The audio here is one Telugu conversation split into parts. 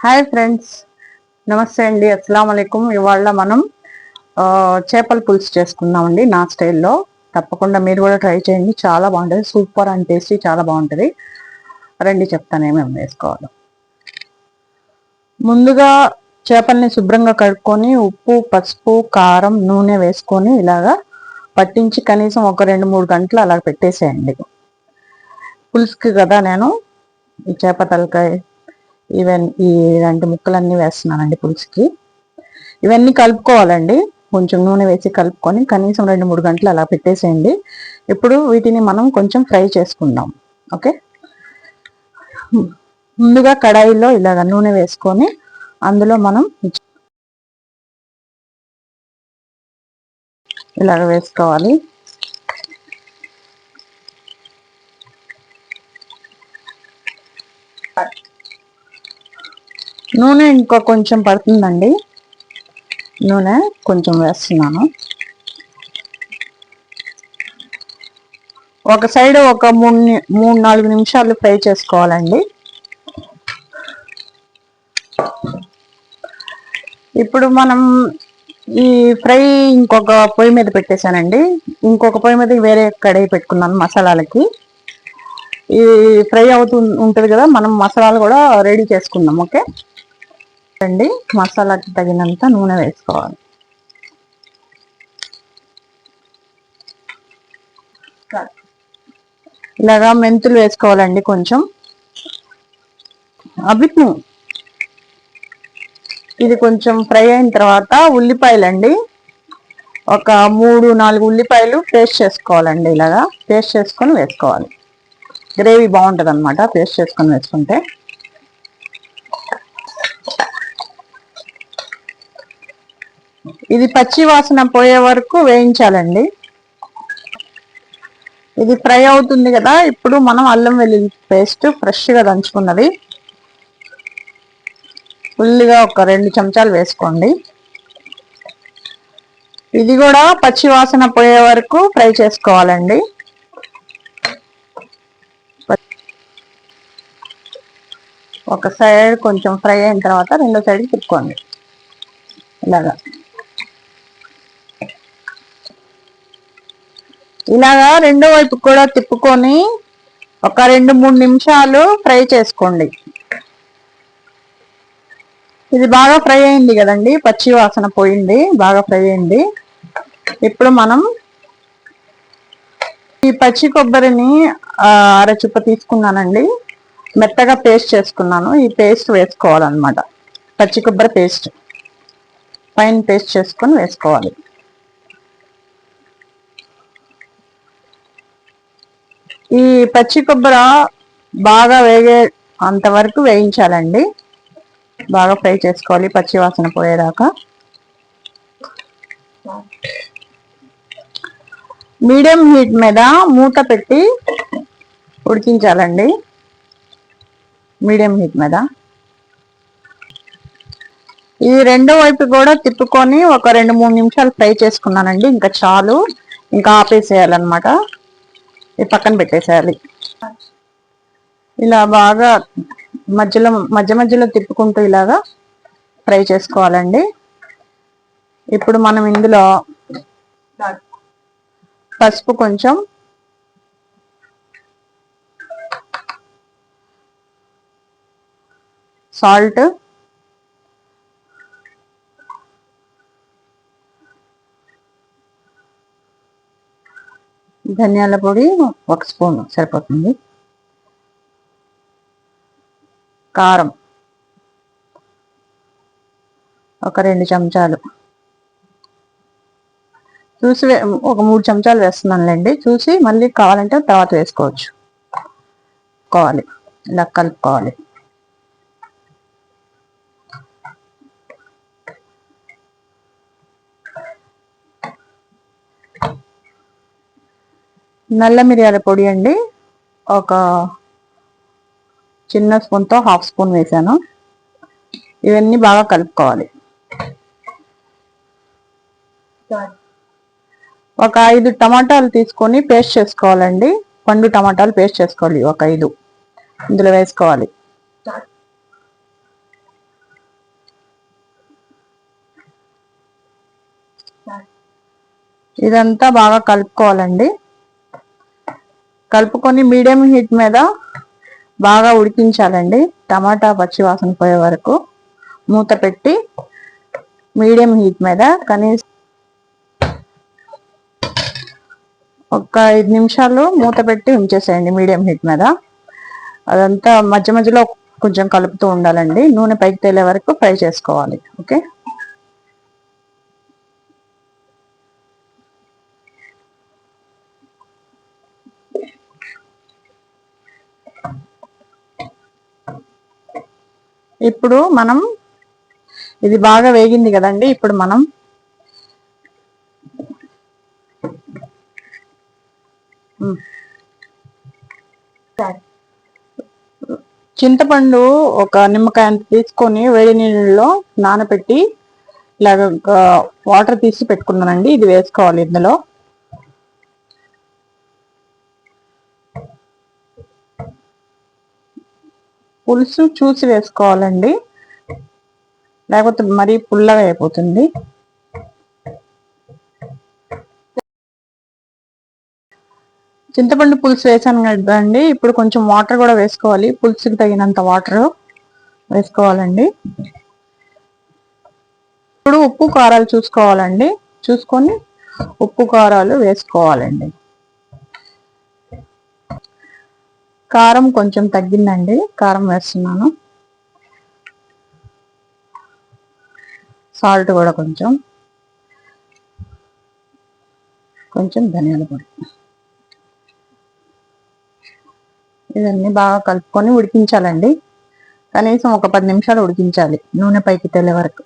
హాయ్ ఫ్రెండ్స్ నమస్తే అండి. అస్సలం అయికం ఇవాళ మనం చేపల పులుసు చేసుకుందామండి నా స్టైల్లో. తప్పకుండా మీరు కూడా ట్రై చేయండి. చాలా బాగుంటుంది. సూపర్ అండ్ టేస్టీ చాలా బాగుంటుంది. రండి చెప్తాను ఏమేమి వేసుకోవాలి. ముందుగా చేపల్ని శుభ్రంగా కడుక్కొని ఉప్పు పసుపు కారం నూనె వేసుకొని ఇలాగా పట్టించి కనీసం ఒక రెండు మూడు గంటలు అలా పెట్టేసేయండి. పులుసుకి కదా నేను ఈ చేప తలకాయ ఇవన్నీ ఈ రెండు ముక్కలన్నీ వేస్తున్నానండి పులుసుకి. ఇవన్నీ కలుపుకోవాలండి. కొంచెం నూనె వేసి కలుపుకొని కనీసం రెండు మూడు గంటలు అలా పెట్టేసేయండి. ఇప్పుడు వీటిని మనం కొంచెం ఫ్రై చేసుకుందాం. ఓకే? ముందుగా కడాయిలో ఇలాగ నూనె వేసుకొని అందులో మనం ఇలాగ వేసుకోవాలి. నూనె ఇంకా కొంచెం పడుతుందండి. నూనె కొంచెం వేస్తున్నాను. ఒక సైడ్ ఒక మూడు ని- మూడు నాలుగు నిమిషాలు ఫ్రై చేసుకోవాలండి. ఇప్పుడు మనం ఈ ఫ్రై ఇంకొక పొయ్యి మీద పెట్టేశానండి. ఇంకొక పొయ్యి మీద వేరే కడాయి పెట్టుకున్నాను మసాలాలకి. ఈ ఫ్రై అవుతూ ఉంటుంది కదా మనం మసాలాలు కూడా రెడీ చేసుకుందాం ఓకే? అండి మసాలాకి తగినంత నూనె వేసుకోవాలి. ఇలాగా మెంతులు వేసుకోవాలండి కొంచెం. అభిజ్ఞు ఇది కొంచెం ఫ్రై అయిన తర్వాత ఉల్లిపాయలండి. ఒక మూడు నాలుగు ఉల్లిపాయలు పేస్ట్ చేసుకోవాలండి ఇలాగా. పేస్ట్ చేసుకొని వేసుకోవాలి. గ్రేవీ బాగుంటుంది అనమాట పేస్ట్ చేసుకొని వేసుకుంటే. ఇది పచ్చి వాసన పోయే వరకు వేయించాలండి. ఇది ఫ్రై అవుతుంది కదా ఇప్పుడు మనం అల్లం వెల్లుల్లి పేస్ట్ ఫ్రెష్గా దంచుకున్నది. ఫుల్గా ఒక రెండు చెంచాలు వేసుకోండి. ఇది కూడా పచ్చి వాసన పోయే వరకు ఫ్రై చేసుకోవాలండి. ఒక సైడ్ కొంచెం ఫ్రై అయిన తర్వాత రెండో సైడ్ తిప్పుకోండి. ఇలాగా. ఇలాగా రెండో వైపు కూడా తిప్పుకొని ఒక రెండు మూడు నిమిషాలు ఫ్రై చేసుకోండి. ఇది బాగా ఫ్రై అయింది కదండి పచ్చి వాసన పోయింది బాగా ఫ్రై అయింది. ఇప్పుడు మనం ఈ పచ్చి కొబ్బరిని అరచుప్ప తీసుకున్నానండి. మెత్తగా పేస్ట్ చేసుకున్నాను ఈ పేస్ట్ వేసుకోవాలన్నమాట. పచ్చి కొబ్బరి పేస్ట్ పైన పేస్ట్ చేసుకొని వేసుకోవాలి. ఈ పచ్చి కొబ్బరి బాగా వేగే అంతవరకు వేయించాలండి. బాగా ఫ్రై చేసుకోవాలి పచ్చి వాసన పోయేదాకా. మీడియం హీట్ మీద మూత పెట్టి ఉడికించాలండి. మీడియం హీట్ మీద. ఈ రెండో వైపు కూడా తిప్పుకొని ఒక రెండు మూడు నిమిషాలు ఫ్రై చేసుకున్నానండి. ఇంకా చాలు. ఇంకా ఆపేసేయాలన్నమాట. ఈ పక్కన పెట్టేసేయాలి. ఇలా బాగా మధ్యలో మధ్య మధ్యలో తిప్పుకుంటూ ఇలాగా ఫ్రై చేసుకోవాలండి. ఇప్పుడు మనం ఇందులో పసుపు కొంచెం సాల్ట్ ధనియాల పొడి ఒక స్పూన్ సరిపోతుంది. కారం ఒక రెండు చెంచాలు. చూసి ఒక మూడు చెంచాలు వేస్తున్నానులేండి. చూసి మళ్ళీ కావాలంటే తర్వాత వేసుకోవచ్చు. కావాలి ఇలా కలుపుకోవాలి. నల్ల మిరియాల పొడి అండి. ఒక చిన్న స్పూన్తో హాఫ్ స్పూన్ వేసాను. ఇవన్నీ బాగా కలుపుకోవాలి. ఒక ఐదు టమాటాలు తీసుకొని పేస్ట్ చేసుకోవాలండి. పండు టమాటాలు పేస్ట్ చేసుకోవాలి ఒక ఐదు. ఇందులో వేసుకోవాలి. ఇదంతా బాగా కలుపుకోవాలండి. కలుపుకొని మీడియం హీట్ మీద బాగా ఉడికించాలండి. టమాటా పచ్చి వాసన పోయే వరకు మూత పెట్టి మీడియం హీట్ మీద కనీసం ఒక ఐదు నిమిషాలు మూత పెట్టి ఉంచేసేయండి మీడియం హీట్ మీద. అదంతా మధ్య మధ్యలో కొంచెం కలుపుతూ ఉండాలండి. నూనె పైకి తేలే వరకు ఫ్రై చేసుకోవాలి. ఓకే? ఇప్పుడు మనం ఇది బాగా వేగింది కదండి ఇప్పుడు మనం చింతపండు ఒక నిమ్మకాయ తీసుకొని వేడి నీళ్ళలో నానబెట్టి ఇలాగ వాటర్ తీసి పెట్టుకున్నానండి ఇది వేసుకోవాలి ఇందులో. పులుసు చూసి వేసుకోవాలండి. లేకపోతే మరీ పుల్లగా అయిపోతుంది. చింతపండు పులుసు వేసాను కదండి. ఇప్పుడు కొంచెం వాటర్ కూడా వేసుకోవాలి. పులుసుకి తగినంత వాటర్ వేసుకోవాలండి. ఇప్పుడు ఉప్పు కారాలు చూసుకోవాలండి. చూసుకొని ఉప్పు కారాలు వేసుకోవాలండి. కారం కొంచెం తగ్గిందండి. కారం వేస్తున్నాను. సాల్ట్ కూడా కొంచెం. కొంచెం ధనియాల పొడి. ఇవన్నీ బాగా కలుపుకొని ఉడికించాలండి. కనీసం ఒక పది నిమిషాలు ఉడికించాలి. నూనె పైకి తెల్లే వరకు.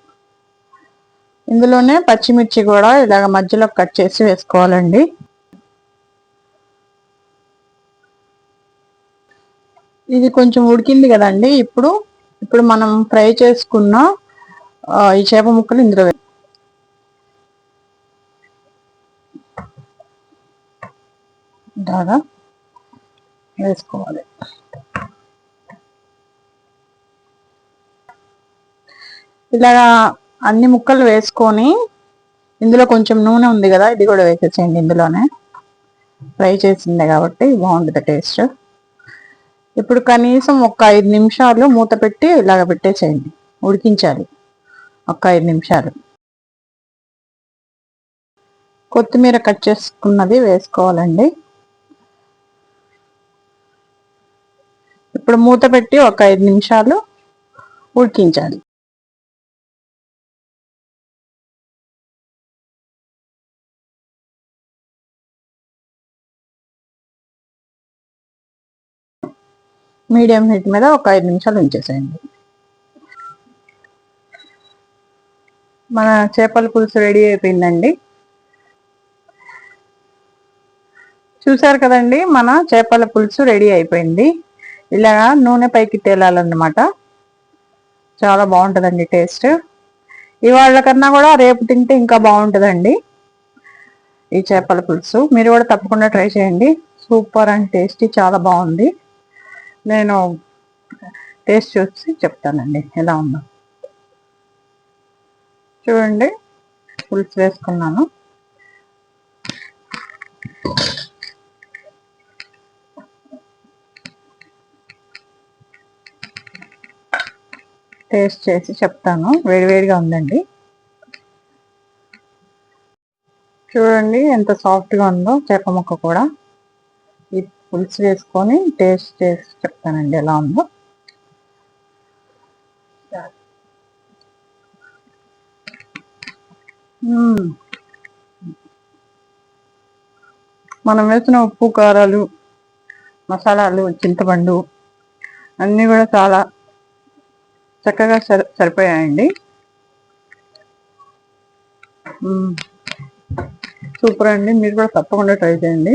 ఇందులోనే పచ్చిమిర్చి కూడా ఇలాగ మధ్యలో కట్ చేసి వేసుకోవాలండి. ఇది కొంచెం ఉడికింది కదండి. ఇప్పుడు ఇప్పుడు మనం ఫ్రై చేసుకున్న ఈ చేప ముక్కలు ఇందులో బాగా వేసుకోవాలి. ఇలా అన్ని ముక్కలు వేసుకొని ఇందులో కొంచెం నూనె ఉంది కదా ఇది కూడా వేసేసేయండి ఇందులోనే. ఫ్రై చేసిందే కాబట్టి బాగుంటుంది టేస్ట్. ఇప్పుడు కనీసం ఒక ఐదు నిమిషాలు మూత పెట్టి ఇలాగ పెట్టేసేయండి. ఉడికించాలి. ఒక ఐదు నిమిషాలు. కొత్తిమీర కట్ చేసుకున్నది వేసుకోవాలండి. ఇప్పుడు మూత పెట్టి ఒక ఐదు నిమిషాలు ఉడికించాలి. మీడియం హీట్ మీద ఒక ఐదు నిమిషాలు ఉంచేసేయండి. మన చేపల పులుసు రెడీ అయిపోయిందండి. చూసారు కదండి మన చేపల పులుసు రెడీ అయిపోయింది. ఇలా నూనె పైకి తేలాలన్నమాట. చాలా బాగుంటుందండి టేస్ట్. ఇవాళ కన్నా కూడా రేపు తింటే ఇంకా బాగుంటుందండి ఈ చేపల పులుసు. మీరు కూడా తప్పకుండా ట్రై చేయండి. సూపర్ అండ్ టేస్టీ చాలా బాగుంది. నేను టేస్ట్ చూసి చెప్తానండి. ఎలా ఉందో. చూడండి. పులుసు వేసుకున్నాను. టేస్ట్ చేసి చెప్తాను. వేడివేడిగా ఉందండి. చూడండి ఎంత సాఫ్ట్గా ఉందో చేప ముక్క కూడా. పులుసు వేసుకొని టేస్ట్ చేసి చెప్తానండి ఎలా ఉందో. మనం వేసిన ఉప్పు కారాలు మసాలాలు చింతపండు అన్నీ కూడా చాలా చక్కగా సరి సరిపోయాయండి. సూపర్ అండి. మీరు కూడా తప్పకుండా ట్రై చేయండి.